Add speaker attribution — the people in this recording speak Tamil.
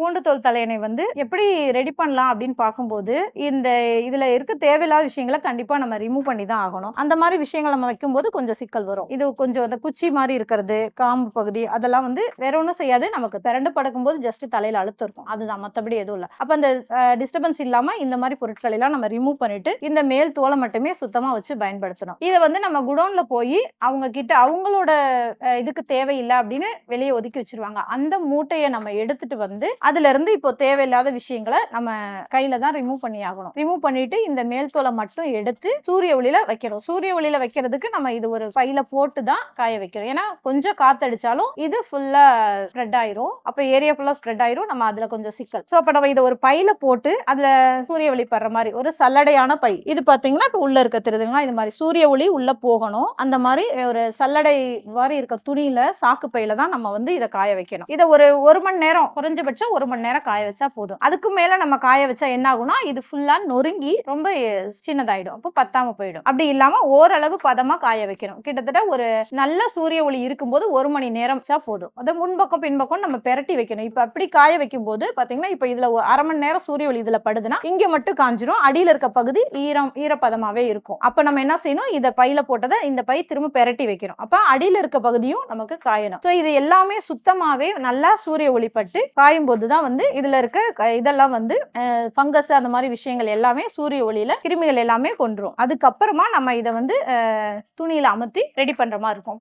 Speaker 1: பூண்டு தோல் தலையணை வந்து எப்படி ரெடி பண்ணலாம் அப்படின்னு பார்க்கும்போது இந்த இதுல இருக்க தேவையில்லாத விஷயங்களை கண்டிப்பா நம்ம ரிமூவ் பண்ணி தான் ஆகணும். அந்த மாதிரி விஷயங்கள் நம்ம வைக்கும்போது கொஞ்சம் சிக்கல் வரும். இது கொஞ்சம் அந்த குச்சி மாதிரி இருக்கிறது காம்பு பகுதி அதெல்லாம் வந்து வேற ஒன்றும் செய்யாது. நமக்கு பிறண்டு படுக்கும்போது ஜஸ்ட் தலையில அழுத்தம் இருக்கும் அதுதான். மற்றபடி எதுவும் இல்லை. அப்போ அந்த டிஸ்டர்பன்ஸ் இல்லாம இந்த மாதிரி பொருட்கள் எல்லாம் நம்ம ரிமூவ் பண்ணிட்டு இந்த மேல் தோலை மட்டுமே சுத்தமா வச்சு பயன்படுத்தணும். இதை வந்து நம்ம குடோன்ல போய் அவங்க கிட்ட அவங்களோட இதுக்கு தேவையில்லை அப்படின்னு வெளியே ஒதுக்கி வச்சிருவாங்க. அந்த மூட்டையை நம்ம எடுத்துட்டு வந்து அதுல இருந்து இப்போ தேவையில்லாத விஷயங்களை நம்ம கையில தான் ரிமூவ் பண்ணி ஆகணும் ரிமூவ் பண்ணிட்டு இந்த மேல் தோலை மட்டும் எடுத்து சூரிய ஒளியில வைக்கிறோம் சூரிய ஒளியில வைக்கிறதுக்கு நம்ம இது ஒரு பையில போட்டு தான் காய வைக்கிறோம். ஏன்னா கொஞ்சம் காத்தடிச்சாலும் இது ஃபுல்லா ஸ்ப்ரெட் ஆயிரும். அப்ப ஏரியா ஃபுல்லா ஸ்ப்ரெட் ஆயிரும். நம்ம அதுல கொஞ்சம் சிக்கல். ஸோ அப்ப நம்ம இதை ஒரு பையில போட்டு அதுல சூரிய ஒளி படுற மாதிரி ஒரு சல்லடையான பை. இது பாத்தீங்கன்னா இப்போ உள்ள இருக்க தெரியுதுங்களா இது மாதிரி சூரிய ஒளி உள்ள போகணும். அந்த மாதிரி ஒரு சல்லடை மாதிரி இருக்க துணியில சாக்கு பையில தான் நம்ம வந்து இதை காய வைக்கணும். இதை ஒரு ஒரு மணி நேரம் குறைஞ்சபட்சம் ஒரு மணி நேரம் காய வச்சா போதும். அதுக்கு மேல நம்ம காய வச்சா என்ன ஆகும்னா இது ஃபுல்லா நொறுங்கி ரொம்ப சின்னதாயிடும். அப்போ பத்தாம போயிடும். அப்படி இல்லாம ஓரளவு பதமா காய வைக்கணும். கிட்டத்தட்ட ஒரு நல்ல சூரிய ஒளி இருக்கும்போது ஒரு மணி நேரம் வச்சா போதும். அது முன்பக்கம் பின்பக்கம் நம்ம பெரட்டி வைக்கணும். இப்போ அப்படி காய வைக்கும் போது பாத்தீங்கன்னா இப்போ இதுல ஒரு அரை மணி நேரம் சூரிய ஒளி இதுல படுதுன்னா இங்க மட்டும் காஞ்சிரும். அடியில இருக்க பகுதி ஈரம் ஈரப்பதமாவே இருக்கும். அப்ப நம்ம என்ன செய்யணும்? இதை பையில போட்டதை இந்த பை திரும்ப பெரட்டி வைக்கணும். அப்ப அடியில இருக்க பகுதியும் நமக்கு காயணும். ஸோ இது எல்லாமே சுத்தமாவே நல்லா சூரிய ஒளி பட்டு காயும் போது தான் வந்து இதுல இருக்க க- இதெல்லாம் வந்து ஃபங்கஸ் அந்த மாதிரி விஷயங்கள் எல்லாமே சூரிய ஒளியில கிருமிகள் எல்லாமே கொன்றும். அதுக்கப்புறமா நம்ம இதை வந்து துணியில் துணியில அமர்த்தி ரெடி பண்ற மாதிரி இருக்கும்.